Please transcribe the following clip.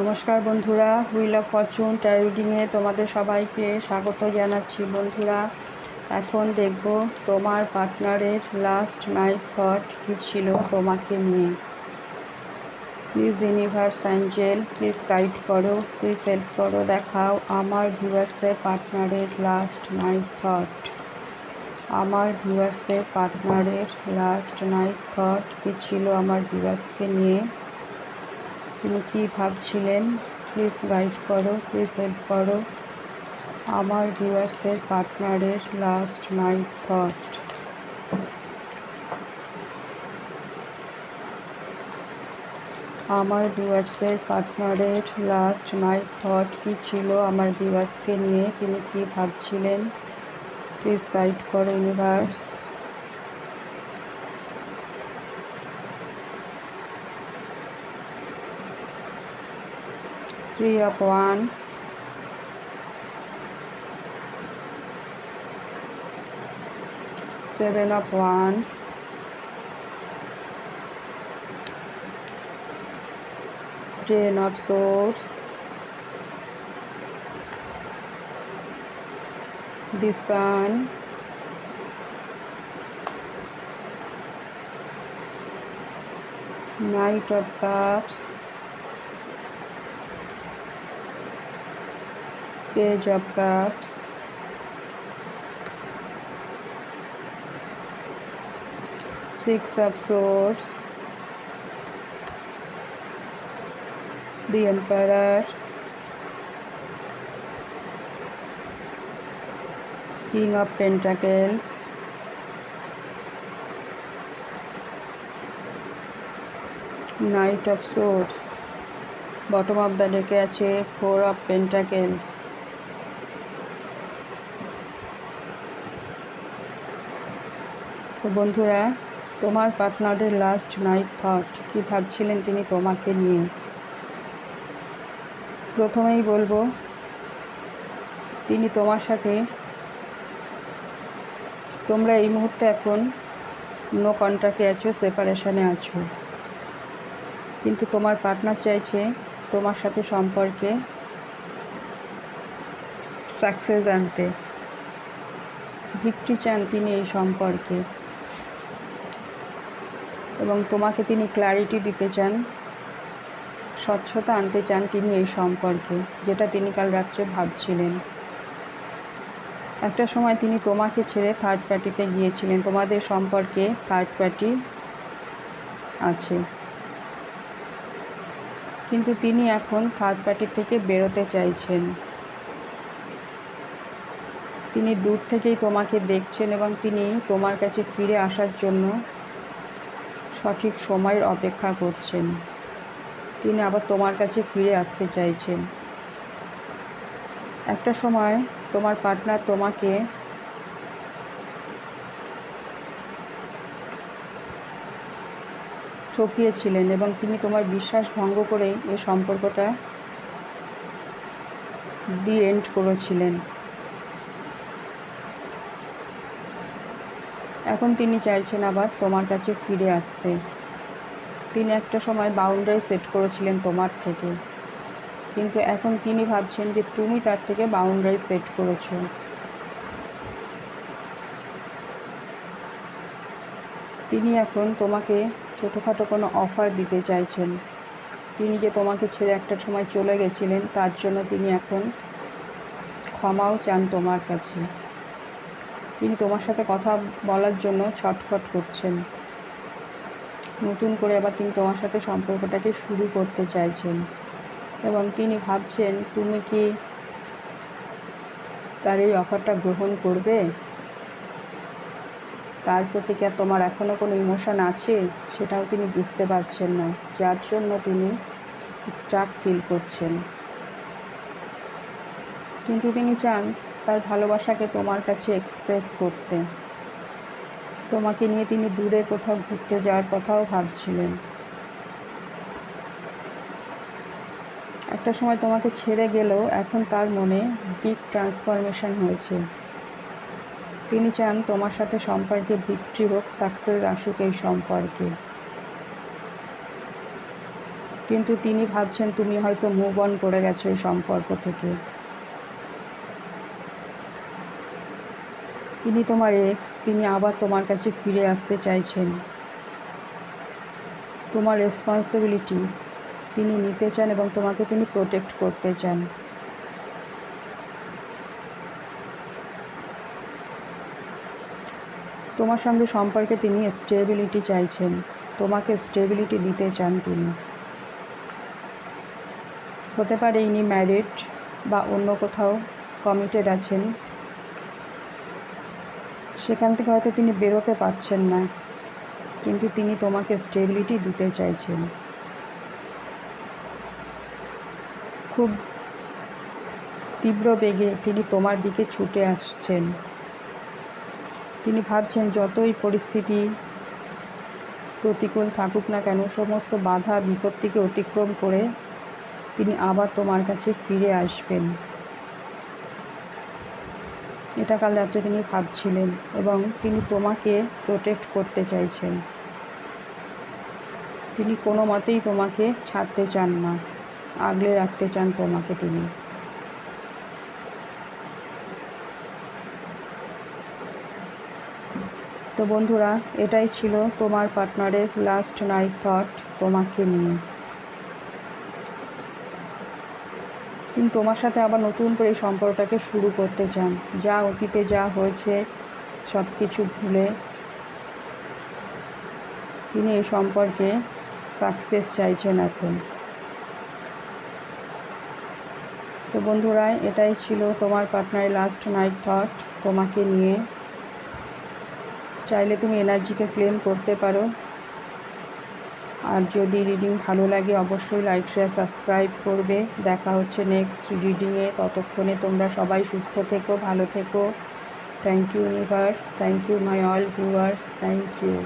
নমস্কার বন্ধুরা wheel of Fortune ট্যারোডিংয়ে তোমাদের সবাইকে স্বাগত জানাচ্ছি বন্ধুরা। এখন দেখব তোমার পার্টনারের লাস্ট নাইট থট কী ছিল তোমাকে নিয়ে। Please universe angel please guide করো প্লিজ হেল্প করো, দেখাও আমার ভিউয়ার্সের পার্টনারের লাস্ট নাইট থট আমার ভিউয়ার্সের পার্টনারের লাস্ট নাইট থট কী ছিল আমার ভিউয়ার্সকে নিয়ে? তিনি কী ভাবছিলেন? প্লিজ গাইড করো, প্লিজ হেল্প করো। আমার ভিউয়ার্সের পার্টনারের লাস্ট নাইট থট। আমার ভিউয়ার্সের পার্টনারের লাস্ট নাইট থট কী ছিল আমার ভিউয়ার্সকে নিয়ে? তিনি কী ভাবছিলেন? প্লিজ গাইড করো universe. Three of wands seven of wands ten of swords. The sun knight of cups page of cups six of swords the emperor king of pentacles knight of swords bottom of the deck আছে four of pentacles তো বন্ধুরা, তোমার পার্টনারের last night thought কী ভাবছিলেন তিনি তোমাকে নিয়ে? প্রথমেই বলব, তিনি তোমার সাথে, তোমরা এই মুহূর্তে এখন নো কন্ট্রাক্টে আছো সেপারেশনে আছো। কিন্তু তোমার পার্টনার চাইছে তোমার সাথে সম্পর্কে সাকসেস আনতে। ভিক্টরি চান তিনি এই সম্পর্কে। এবং তোমাকে তিনি ক্ল্যারিটি দিতে চান, স্বচ্ছতা আনতে চান তিনি এই সম্পর্কে, যেটা তিনি কাল রাত্রে ভাবছিলেন। একটা সময় তিনি তোমাকে ছেড়ে থার্ড পার্টিতে গিয়েছিলেন। তোমাদের সম্পর্কে থার্ড পার্টি আছে। কিন্তু তিনি এখন থার্ড পার্টি থেকে বেরোতে চাইছেন। তিনি দূর থেকেই তোমাকে দেখছেন এবং তিনি তোমার কাছে ফিরে আসার জন্য সঠিক সময়ের অপেক্ষা করছেন। তিনি আবার তোমার কাছে ফিরে আসতে চাইছেন। একটা সময় তোমার পার্টনার তোমাকে ঠকিয়েছিলেন এবং তিনি তোমার বিশ্বাস ভঙ্গ করে এই সম্পর্কটা দি এন্ড করেছিলেন। এখন তিনি চাইছেন আবার তোমার কাছে ফিরে আসতে। তিনি একটা সময় বাউন্ডারি সেট করেছিলেন তোমার থেকে। কিন্তু এখন তিনি ভাবছেন যে তুমি তার থেকে বাউন্ডারি সেট করেছ। তিনি এখন তোমাকে ছোটোখাটো কোনো অফার দিতে চাইছেন। তিনি যে তোমাকে ছেড়ে একটা সময় চলে গেছিলেন, তার জন্য তিনি এখন ক্ষমাও চান তোমার কাছে। তিনি তোমার সাথে কথা বলার জন্য ছটফট করছেন। নতুন করে আবার তিনি তোমার সাথে সম্পর্কটাকে শুরু করতে চাইছেন। এবং তিনি ভাবছেন, তুমি কি তার এই অফারটা গ্রহণ করবে? তার প্রতি কি আর তোমার এখনও কোনো ইমোশন আছে? সেটাও তিনি বুঝতে পারছেন না। যার জন্য তিনি স্টাক ফিল করছেন। কিন্তু তিনি চান তার ভালোবাসাকে তোমার কাছে এক্সপ্রেস করতে। তোমাকে নিয়ে তিনি দূরে কোথাও ঘুরতে যাওয়ার কথাও ভাবছিলেন। একটা সময় তোমাকে ছেড়ে গেলেও এখন তার মনে বিগ ট্রান্সফরমেশন হয়েছে। তিনি চান তোমার সাথে সম্পর্কে বিক্রি হোক সাকসেস আসুক এই সম্পর্কে। কিন্তু তিনি ভাবছেন তুমি হয়তো মুভ অন করে গেছো এই সম্পর্ক থেকে। তিনি তোমার এক্স তিনি আবার তোমার কাছে ফিরে আসতে চাইছেন। তোমার রেসপন্সিবিলিটি তিনি নিতে চান এবং তোমাকে তিনি প্রোটেক্ট করতে চান। তোমার সঙ্গে সম্পর্কে তিনি স্টেবিলিটি চাইছেন, তোমাকে স্টেবিলিটি দিতে চান তিনি। হতে পারে ইনি ম্যারিড বা অন্য কোথাও কমিটেড আছেন সেখান থেকে হয়তো তিনি বেরোতে পারছেন না। কিন্তু তিনি তোমাকে স্টেবিলিটি দিতে চাইছেন। খুব তীব্র বেগে তিনি তোমার দিকে ছুটে আসছেন। তিনি ভাবছেন, যতই পরিস্থিতি প্রতিকূল থাকুক না কেন, সমস্ত বাধা বিপত্তিকে অতিক্রম করে তিনি আবার তোমার কাছে ফিরে আসবেন। এটা কাল রাত্রে তিনি ভাবছিলেন এবং তিনি তোমাকে প্রোটেক্ট করতে চাইছেন। তিনি কোনো মতেই তোমাকে ছাড়তে চান না, আগলে রাখতে চান তোমাকে তিনি। তো বন্ধুরা, এটাই ছিল তোমার পার্টনারের লাস্ট নাইট থট তোমাকে নিয়ে। তিনি তোমার সাথে আবার নতুন করে এই সম্পর্কটাকে শুরু করতে চান। যা অতীতে যা হয়েছে সব কিছু ভুলে তিনি এই সম্পর্কে সাকসেস চাইছেন এখন। তো বন্ধুরা, এটাই ছিল তোমার পার্টনারের লাস্ট নাইট থট তোমাকে নিয়ে চাইলে তুমি এনার্জিকে ক্লেম করতে পারো। আর যদি রিডিং ভালো লাগে, অবশ্যই লাইক শেয়ার সাবস্ক্রাইব করবে। দেখা হচ্ছে নেক্সট রিডিংয়ে ততক্ষণে তোমরা সবাই সুস্থ থেকো, ভালো থেকো। Thank you universe thank you my all viewers thank you